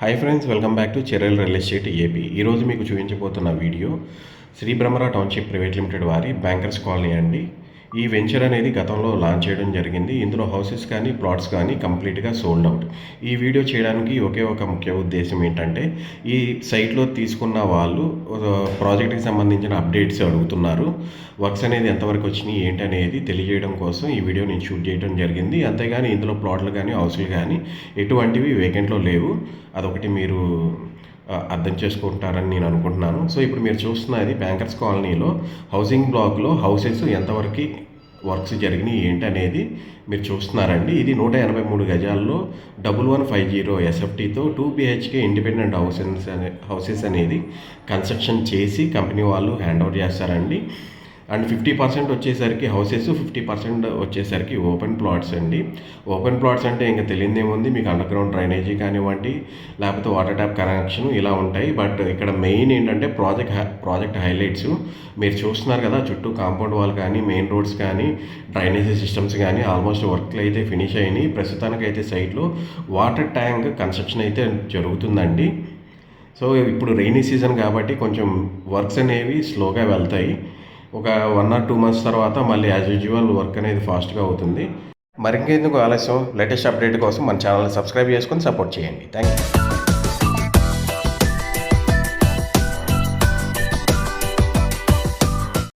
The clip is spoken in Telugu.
Hi friends welcome back to చెరల్ real estate AP ఈరోజు మీకు చూపించబోతున్న video Shri Brahmara township private limited వారి బ్యాంకర్స్ కాలనీ అండి. ఈ వెంచర్ అనేది గతంలో లాంచ్ చేయడం జరిగింది. ఇందులో హౌసెస్ కానీ ప్లాట్స్ కానీ కంప్లీట్గా సోల్డ్ అవుట్. ఈ వీడియో చేయడానికి ఒకే ఒక ముఖ్య ఉద్దేశం ఏంటంటే ఈ సైట్లో తీసుకున్న వాళ్ళు ప్రాజెక్ట్కి సంబంధించిన అప్డేట్స్ అడుగుతున్నారు. వర్క్స్ అనేది ఎంతవరకు వచ్చినాయి ఏంటి అనేది తెలియజేయడం కోసం ఈ వీడియో నేను షూట్ చేయడం జరిగింది. అంతేగాని ఇందులో ప్లాట్లు కానీ హౌస్లు కానీ ఎటువంటివి వేకెంట్లో లేవు. అదొకటి మీరు అర్థం చేసుకుంటారని నేను అనుకుంటున్నాను. సో ఇప్పుడు మీరు చూస్తున్నది బ్యాంకర్స్ కాలనీలో హౌసింగ్ బ్లాక్లో హౌసెస్ ఎంతవరకు వర్క్స్ జరిగినాయి ఏంటి అనేది మీరు చూస్తున్నారండి. ఇది నూట ఎనభై మూడు గజాల్లో డబుల్ వన్ ఫైవ్ జీరో ఎస్ఎఫ్టీతో టూ బిహెచ్కే ఇండిపెండెంట్ హౌసెస్ అనే హౌసెస్ అనేది కన్స్ట్రక్షన్ చేసి కంపెనీ వాళ్ళు హ్యాండ్ ఓవర్ చేస్తారండి. అండ్ ఫిఫ్టీ పర్సెంట్ వచ్చేసరికి హౌసెస్ ఫిఫ్టీ పర్సెంట్ వచ్చేసరికి ఓపెన్ ప్లాట్స్ అండి. ఓపెన్ ప్లాట్స్ అంటే ఇంకా తెలియదేముంది మీకు అండర్ గ్రౌండ్ డ్రైనేజీ కానివ్వండి లేకపోతే వాటర్ ట్యాప్ కనెక్షన్ ఇలా ఉంటాయి. బట్ ఇక్కడ మెయిన్ ఏంటంటే ప్రాజెక్ట్ హై- ప్రాజెక్ట్ హైలైట్స్. మీరు చూస్తున్నారు కదా చుట్టూ కాంపౌండ్ వాల్ కానీ మెయిన్ రోడ్స్ కానీ డ్రైనేజీ సిస్టమ్స్ కానీ ఆల్మోస్ట్ వర్క్లు అయితే ఫినిష్ అయినాయి. ప్రస్తుతానికి అయితే సైట్లో వాటర్ ట్యాంక్ కన్స్ట్రక్షన్ అయితే జరుగుతుందండి. సో ఇప్పుడు రెయినీ సీజన్ కాబట్టి కొంచెం వర్క్స్ అనేవి స్లోగా వెళ్తాయి. ఒక వన్ ఆర్ టూ మంత్స్ తర్వాత మళ్ళీ యాజ్ యూజువల్ వర్క్ అనేది ఫాస్ట్గా అవుతుంది. మరింకెందుకు ఆలస్యం? లేటెస్ట్ అప్డేట్ కోసం మన ఛానల్ని సబ్స్క్రైబ్ చేసుకొని సపోర్ట్ చేయండి. Thank you